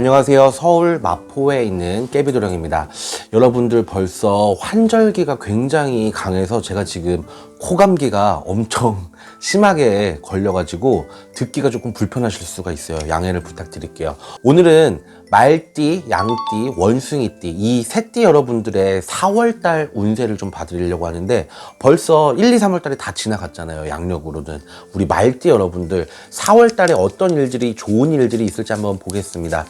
안녕하세요. 서울 마포에 있는 깨비도령입니다. 여러분들 벌써 환절기가 굉장히 강해서 제가 지금 코감기가 엄청 심하게 걸려가지고 듣기가 조금 불편하실 수가 있어요. 양해를 부탁드릴게요. 오늘은 말띠, 양띠, 원숭이띠 이 세 띠 여러분들의 4월달 운세를 좀 봐드리려고 하는데 벌써 1, 2, 3월달이 다 지나갔잖아요. 양력으로는 우리 말띠 여러분들 4월달에 어떤 일들이 좋은 일들이 있을지 한번 보겠습니다.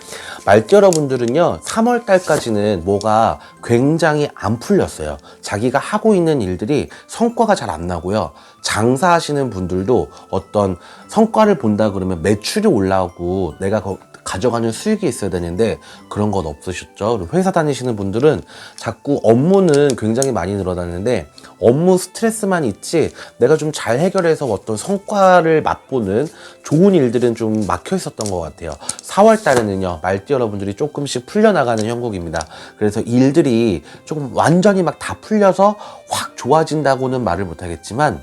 말띠 여러분들은요 3월달까지는 뭐가 굉장히 안 풀렸어요. 자기가 하고 있는 일들이 성과가 잘 안 나고요. 장사하시는 분들도 어떤 성과를 본다 그러면 매출이 올라오고 내가 거- 가져가는 수익이 있어야 되는데 그런 건 없으셨죠. 회사 다니시는 분들은 자꾸 업무는 굉장히 많이 늘어나는데 업무 스트레스만 있지 내가 좀 잘 해결해서 어떤 성과를 맛보는 좋은 일들은 좀 막혀 있었던 것 같아요. 4월 달에는요, 말띠 여러분들이 조금씩 풀려나가는 형국입니다. 그래서 일들이 조금 완전히 막 다 풀려서 확 좋아진다고는 말을 못하겠지만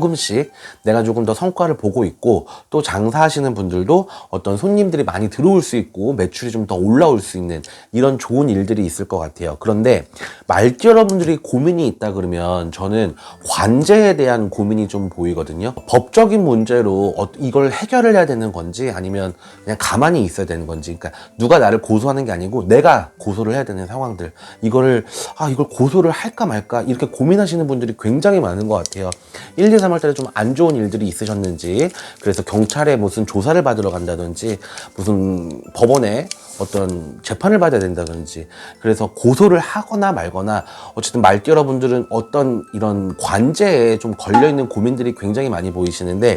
조금씩 내가 조금 더 성과를 보고 있고 또 장사하시는 분들도 어떤 손님들이 많이 들어올 수 있고 매출이 좀 더 올라올 수 있는 이런 좋은 일들이 있을 것 같아요. 그런데 말띠 여러분들이 고민이 있다 그러면 저는 관제에 대한 고민이 좀 보이거든요. 법적인 문제로 어- 이걸 해결을 해야 되는 건지 아니면 그냥 가만히 있어야 되는 건지 그러니까 누가 나를 고소하는 게 아니고 내가 고소를 해야 되는 상황들 이거를 아 이걸 고소를 할까 말까 이렇게 고민하시는 분들이 굉장히 많은 것 같아요. 1, 2, 3월 달에 좀 안 좋은 일들이 있으셨는지 그래서 경찰에 무슨 조사를 받으러 간다든지 무슨 법원에 어떤 재판을 받아야 된다든지 그래서 고소를 하거나 말거나 어쨌든 말띠 여러분들은 어떤 이런 관제에 좀 걸려있는 고민들이 굉장히 많이 보이시는데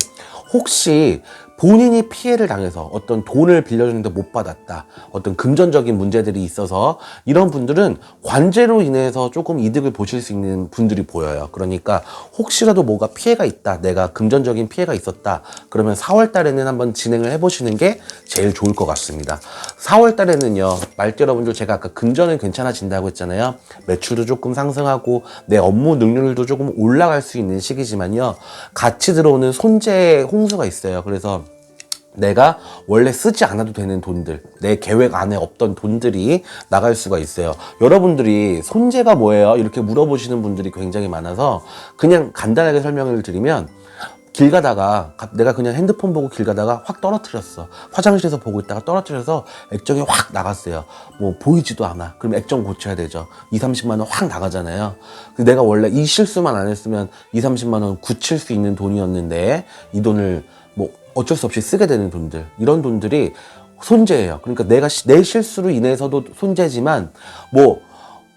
혹시 본인이 피해를 당해서 어떤 돈을 빌려줬는데 못 받았다. 어떤 금전적인 문제들이 있어서 이런 분들은 관제로 인해서 조금 이득을 보실 수 있는 분들이 보여요. 그러니까 혹시라도 뭐가 피해가 있다. 내가 금전적인 피해가 있었다. 그러면 4월 달에는 한번 진행을 해보시는 게 제일 좋을 것 같습니다. 4월 달에는요, 말띠 여러분들 제가 아까 금전은 괜찮아진다고 했잖아요. 매출도 조금 상승하고 내 업무 능률도 조금 올라갈 수 있는 시기지만요. 같이 들어오는 손재 홍수가 있어요. 그래서 내가 원래 쓰지 않아도 되는 돈들, 내 계획 안에 없던 돈들이 나갈 수가 있어요. 여러분들이 손재가 뭐예요? 이렇게 물어보시는 분들이 굉장히 많아서 그냥 간단하게 설명을 드리면 길 가다가 가- 내가 그냥 핸드폰 보고 길 가다가 확 떨어뜨렸어. 화장실에서 보고 있다가 떨어뜨려서 액정이 확 나갔어요. 뭐 보이지도 않아. 그럼 액정 고쳐야 되죠. 2, 30만 원 확 나가잖아요. 내가 원래 이 실수만 안 했으면 2, 30만 원 굳힐 수 있는 돈이었는데 이 돈을 뭐 어쩔 수 없이 쓰게 되는 돈들. 이런 돈들이 손재예요. 그러니까 내가 시- 내 실수로 인해서도 손재지만 뭐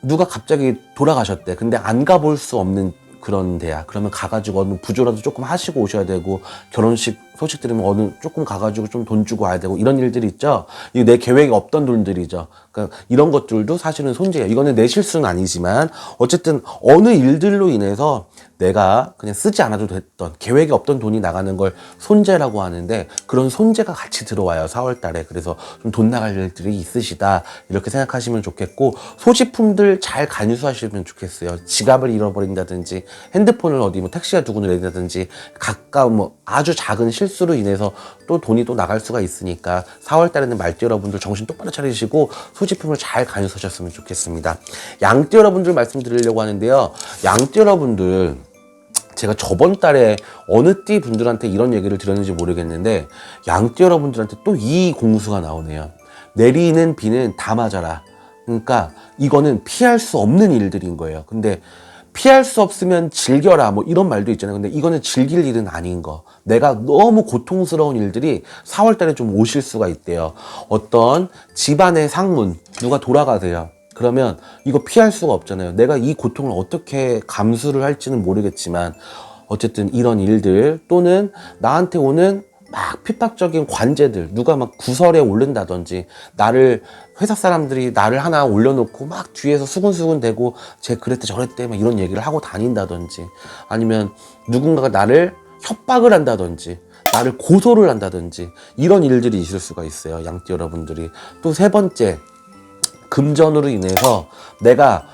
누가 갑자기 돌아가셨대. 근데 안 가볼 수 없는 그런 데야. 그러면 가가지고 어느 부조라도 조금 하시고 오셔야 되고 결혼식 소식 들으면 어느 조금 가가지고 좀 돈 주고 와야 되고 이런 일들이 있죠. 이게 내 계획이 없던 돈들이죠. 그러니까 이런 것들도 사실은 손재예요. 이거는 내 실수는 아니지만 어쨌든 어느 일들로 인해서 내가 그냥 쓰지 않아도 됐던 계획이 없던 돈이 나가는 걸 손재라고 하는데 그런 손재가 같이 들어와요 4월 달에 그래서 좀 돈 나갈 일들이 있으시다 이렇게 생각하시면 좋겠고 소지품들 잘 간수하시면 좋겠어요 지갑을 잃어버린다든지 핸드폰을 어디 뭐 택시가 두고 내린다든지 가까운 뭐 아주 작은 실 수로 인해서 또 돈이 또 나갈 수가 있으니까 4월 달에는 말띠 여러분들 정신 똑바로 차리시고 소지품을 잘 간수하셨으면 좋겠습니다 양띠 여러분들 말씀드리려고 하는데요 양띠 여러분들 제가 저번 달에 어느 띠 분들한테 이런 얘기를 드렸는지 모르겠는데 양띠 여러분들한테 또 이 공수가 나오네요. 내리는 비는 다 맞아라. 그러니까 이거는 피할 수 없는 일들인 거예요. 근데 피할 수 없으면 즐겨라 뭐 이런 말도 있잖아요. 근데 이거는 즐길 일은 아닌 거. 내가 너무 고통스러운 일들이 4월 달에 좀 오실 수가 있대요. 어떤 집안의 상문 누가 돌아가세요. 그러면 이거 피할 수가 없잖아요. 내가 이 고통을 어떻게 감수를 할지는 모르겠지만 어쨌든 이런 일들 또는 나한테 오는 막 핍박적인 관제들 누가 막 구설에 오른다든지 나를 회사 사람들이 나를 하나 올려놓고 막 뒤에서 수근수근 대고 쟤 그랬대 저랬대 막 이런 얘기를 하고 다닌다든지 아니면 누군가가 나를 협박을 한다든지 나를 고소를 한다든지 이런 일들이 있을 수가 있어요 양띠 여러분들이. 또 세 번째 금전으로 인해서 내가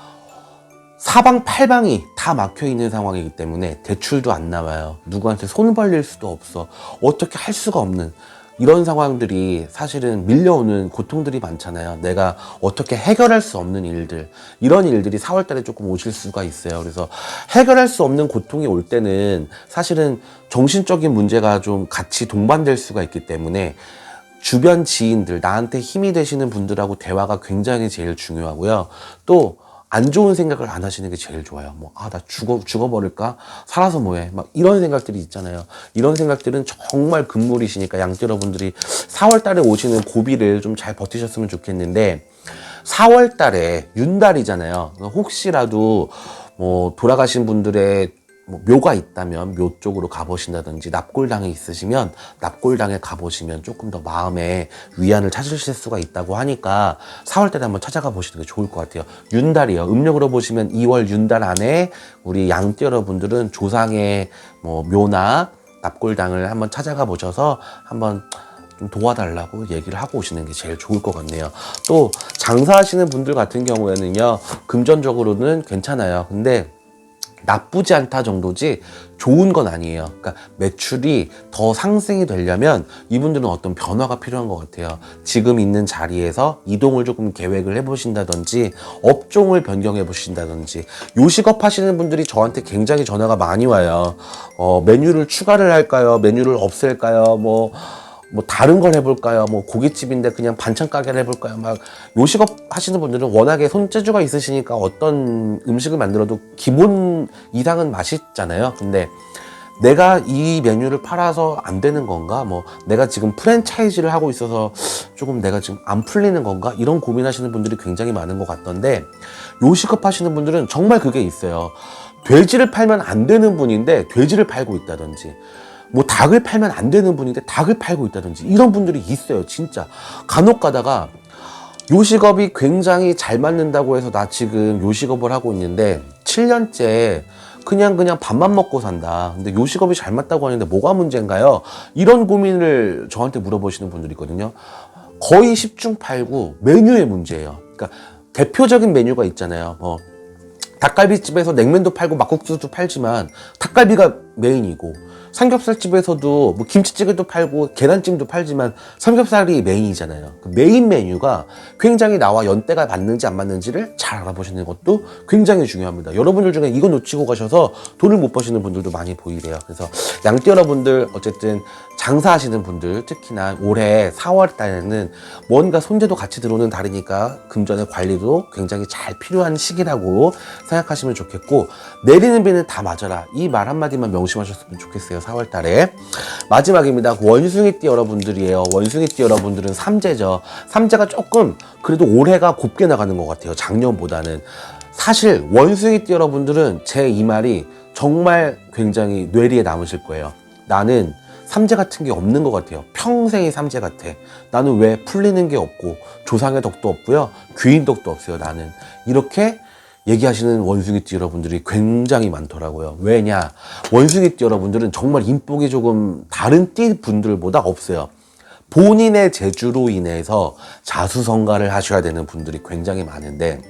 사방팔방이 다 막혀 있는 상황이기 때문에 대출도 안 나와요. 누구한테 손 벌릴 수도 없어. 어떻게 할 수가 없는 이런 상황들이 사실은 밀려오는 고통들이 많잖아요. 내가 어떻게 해결할 수 없는 일들. 이런 일들이 4월 달에 조금 오실 수가 있어요. 그래서 해결할 수 없는 고통이 올 때는 사실은 정신적인 문제가 좀 같이 동반될 수가 있기 때문에 주변 지인들, 나한테 힘이 되시는 분들하고 대화가 굉장히 제일 중요하고요. 또, 안 좋은 생각을 안 하시는 게 제일 좋아요. 뭐, 아, 나 죽어, 죽어버릴까? 살아서 뭐해? 막 이런 생각들이 있잖아요. 이런 생각들은 정말 금물이시니까 양띠 여러분들이 4월 달에 오시는 고비를 좀 잘 버티셨으면 좋겠는데, 4월 달에 윤달이잖아요. 혹시라도 뭐 돌아가신 분들의 뭐 묘가 있다면 묘 쪽으로 가보신다든지 납골당에 있으시면 납골당에 가보시면 조금 더 마음에 위안을 찾으실 수가 있다고 하니까 4월 달에 한번 찾아가 보시는 게 좋을 것 같아요. 윤달이요. 음력으로 보시면 2월 윤달 안에 우리 양띠 여러분들은 조상의 뭐 묘나 납골당을 한번 찾아가 보셔서 한번 좀 도와달라고 얘기를 하고 오시는 게 제일 좋을 것 같네요. 또 장사하시는 분들 같은 경우에는요, 금전적으로는 괜찮아요. 근데 나쁘지 않다 정도지 좋은 건 아니에요. 그러니까 매출이 더 상승이 되려면 이분들은 어떤 변화가 필요한 것 같아요. 지금 있는 자리에서 이동을 조금 계획을 해보신다든지 업종을 변경해 보신다든지 요식업 하시는 분들이 저한테 굉장히 전화가 많이 와요. 어, 메뉴를 추가를 할까요? 메뉴를 없앨까요? 뭐 뭐 다른 걸 해볼까요? 뭐 고깃집인데 그냥 반찬 가게를 해볼까요? 막 요식업 하시는 분들은 워낙에 손재주가 있으시니까 어떤 음식을 만들어도 기본 이상은 맛있잖아요. 근데 내가 이 메뉴를 팔아서 안 되는 건가? 뭐 내가 지금 프랜차이즈를 하고 있어서 조금 내가 지금 안 풀리는 건가? 이런 고민하시는 분들이 굉장히 많은 것 같던데 요식업 하시는 분들은 정말 그게 있어요. 돼지를 팔면 안 되는 분인데 돼지를 팔고 있다든지 뭐 닭을 팔면 안 되는 분인데 닭을 팔고 있다든지 이런 분들이 있어요 진짜 간혹 가다가 요식업이 굉장히 잘 맞는다고 해서 나 지금 요식업을 하고 있는데 7년째 그냥 그냥 밥만 먹고 산다. 근데 요식업이 잘 맞다고 하는데 뭐가 문제인가요? 이런 고민을 저한테 물어보시는 분들이 있거든요. 거의 10중 8구 메뉴의 문제예요. 그러니까 대표적인 메뉴가 있잖아요. 뭐 닭갈비집에서 냉면도 팔고 막국수도 팔지만 닭갈비가 메인이고 삼겹살집에서도 뭐 김치찌개도 팔고 계란찜도 팔지만 삼겹살이 메인이잖아요. 그 메인 메뉴가 굉장히 나와 연대가 맞는지 안 맞는지를 잘 알아보시는 것도 굉장히 중요합니다. 여러분들 중에 이거 놓치고 가셔서 돈을 못 버시는 분들도 많이 보이래요. 그래서 양띠 여러분들 어쨌든 장사하시는 분들 특히나 올해 4월 달에는 뭔가 손재도 같이 들어오는 달이니까 금전의 관리도 굉장히 잘 필요한 시기라고 생각하시면 좋겠고 내리는 비는 다 맞아라 이 말 한마디만 명심하셨으면 좋겠어요 4월 달에 마지막입니다 원숭이띠 여러분들이에요 원숭이띠 여러분들은 삼재죠 삼재가 조금 그래도 올해가 곱게 나가는 것 같아요 작년보다는 사실 원숭이띠 여러분들은 제 이 말이 정말 굉장히 뇌리에 남으실 거예요 나는 삼재 같은 게 없는 것 같아요. 평생이 삼재 같아. 나는 왜 풀리는 게 없고 조상의 덕도 없고요. 귀인 덕도 없어요. 나는 이렇게 얘기하시는 원숭이띠 여러분들이 굉장히 많더라고요. 왜냐? 원숭이띠 여러분들은 정말 인복이 조금 다른 띠 분들보다 없어요. 본인의 재주로 인해서 자수성가를 하셔야 되는 분들이 굉장히 많은데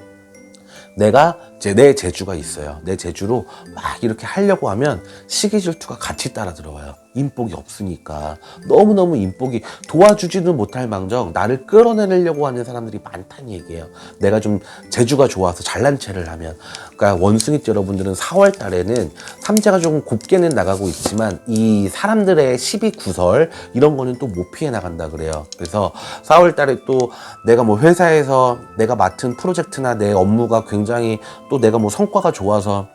내가 제 내 재주가 있어요. 내 재주로 막 이렇게 하려고 하면 시기 질투가 같이 따라 들어와요. 인복이 없으니까 너무너무 인복이 도와주지도 못할 망정 나를 끌어내려고 하는 사람들이 많다는 얘기예요. 내가 좀 재주가 좋아서 잘난 체를 하면 그러니까 원숭이띠 여러분들은 4월 달에는 삼재가 조금 곱게는 나가고 있지만 이 사람들의 시비 구설 이런 거는 또 못 피해 나간다 그래요. 그래서 4월 달에 또 내가 뭐 회사에서 내가 맡은 프로젝트나 내 업무가 굉장히 또 내가 뭐 성과가 좋아서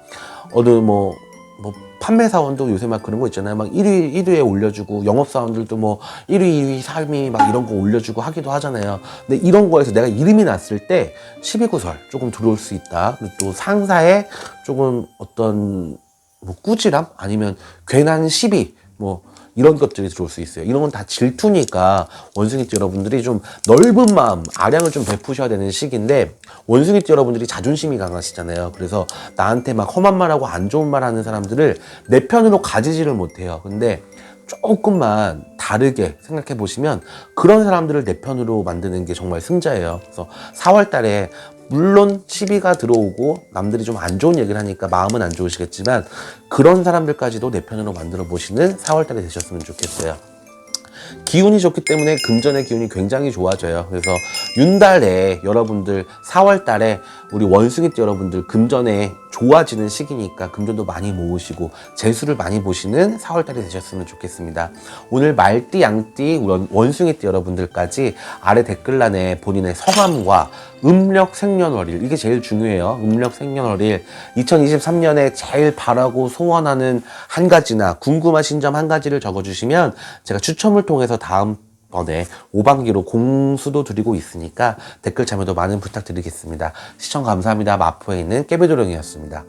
어느 뭐, 뭐, 판매 사원도 요새 막 그런 거 있잖아요. 막 1위, 1위에 올려주고, 영업사원들도 뭐 1위, 2위, 3위 막 이런 거 올려주고 하기도 하잖아요. 근데 이런 거에서 내가 이름이 났을 때 12구설 조금 들어올 수 있다. 그리고 또 상사의 조금 어떤 뭐 꾸지람? 아니면 괜한 시비? 뭐 이런 것들이 들어올 수 있어요. 이런 건 다 질투니까 원숭이띠 여러분들이 좀 넓은 마음, 아량을 좀 베푸셔야 되는 시기인데 원숭이띠 여러분들이 자존심이 강하시잖아요. 그래서 나한테 막 험한 말하고 안 좋은 말 하는 사람들을 내 편으로 가지지를 못해요. 근데 조금만 다르게 생각해 보시면 그런 사람들을 내 편으로 만드는 게 정말 승자예요. 그래서 4월 달에 물론 시비가 들어오고 남들이 좀 안 좋은 얘기를 하니까 마음은 안 좋으시겠지만 그런 사람들까지도 내 편으로 만들어 보시는 4월 달에 되셨으면 좋겠어요. 기운이 좋기 때문에 금전의 기운이 굉장히 좋아져요. 그래서 윤달에 여러분들 4월 달에 우리 원숭이띠 여러분들 금전에 좋아지는 시기니까 금전도 많이 모으시고 재수를 많이 보시는 4월 달이 되셨으면 좋겠습니다. 오늘 말띠, 양띠, 원- 원숭이띠 여러분들까지 아래 댓글란에 본인의 성함과 음력 생년월일 이게 제일 중요해요. 음력 생년월일 2023년에 제일 바라고 소원하는 한 가지나 궁금하신 점 한 가지를 적어주시면 제가 추첨을 통해서 다음 번에 5반기로 공수도 드리고 있으니까 댓글 참여도 많은 부탁드리겠습니다. 시청 감사합니다. 마포에 있는 깨비도령이었습니다.